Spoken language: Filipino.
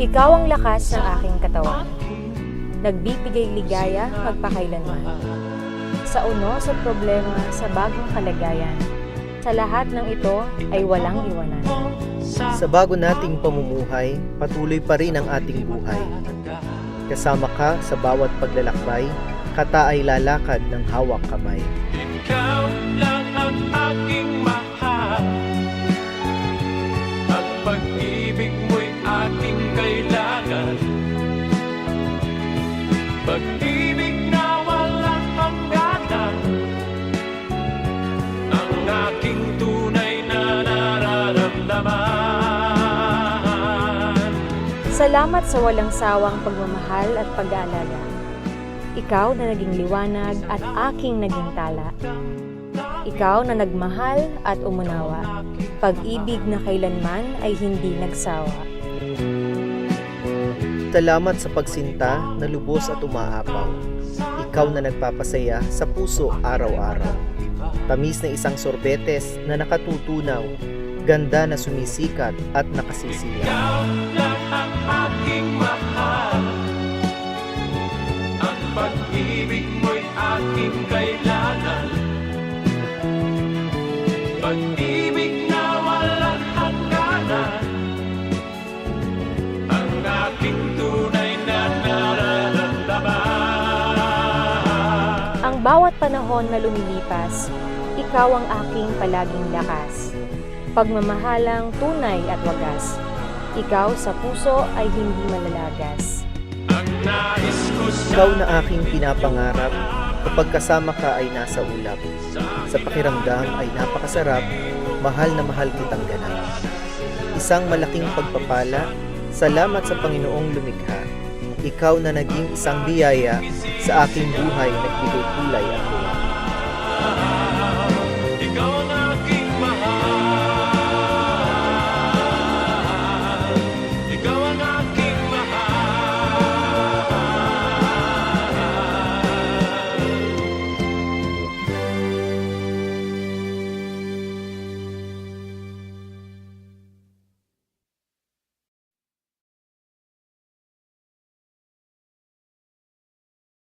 Ikaw ang lakas ng aking katawan. Nagbibigay ligaya magpakailanman. Sa unos at problema sa bagong kalagayan. Sa lahat ng ito ay walang iwanan. Sa bago nating pamumuhay, patuloy pa rin ang ating buhay. Kasama ka sa bawat paglalakbay, kata ay lalakad ng hawak kamay. Ikaw lang ang aking Pag-ibig na walang hangganan Ang aking tunay na nararamdaman Salamat sa walang sawang pagmamahal at pag-aalaga. Ikaw na naging liwanag at aking naging tala. Ikaw na nagmahal at umunawa. Pag-ibig na kailanman ay hindi nagsawa. Salamat sa pagsinta na lubos at umaapaw. Ikaw na nagpapasaya sa puso araw-araw. Tamis na isang sorbetes na nakatutunaw, ganda na sumisikat at nakasisiyaw. Ikaw pag-ibig mo'y aking kailangan Pag-ibig bawat panahon na lumilipas, ikaw ang aking palaging lakas. Pagmamahalang tunay at wagas. Ikaw sa puso ay hindi malalagas. Ikaw na aking pinapangarap, kapag kasama ka ay nasa ulap. Sa pakiramdam ay napakasarap, mahal na mahal kitang ganap. Isang malaking pagpapala, salamat sa Panginoong lumikha. Ikaw na naging isang biyaya sa aking buhay nagbigay kulay ako.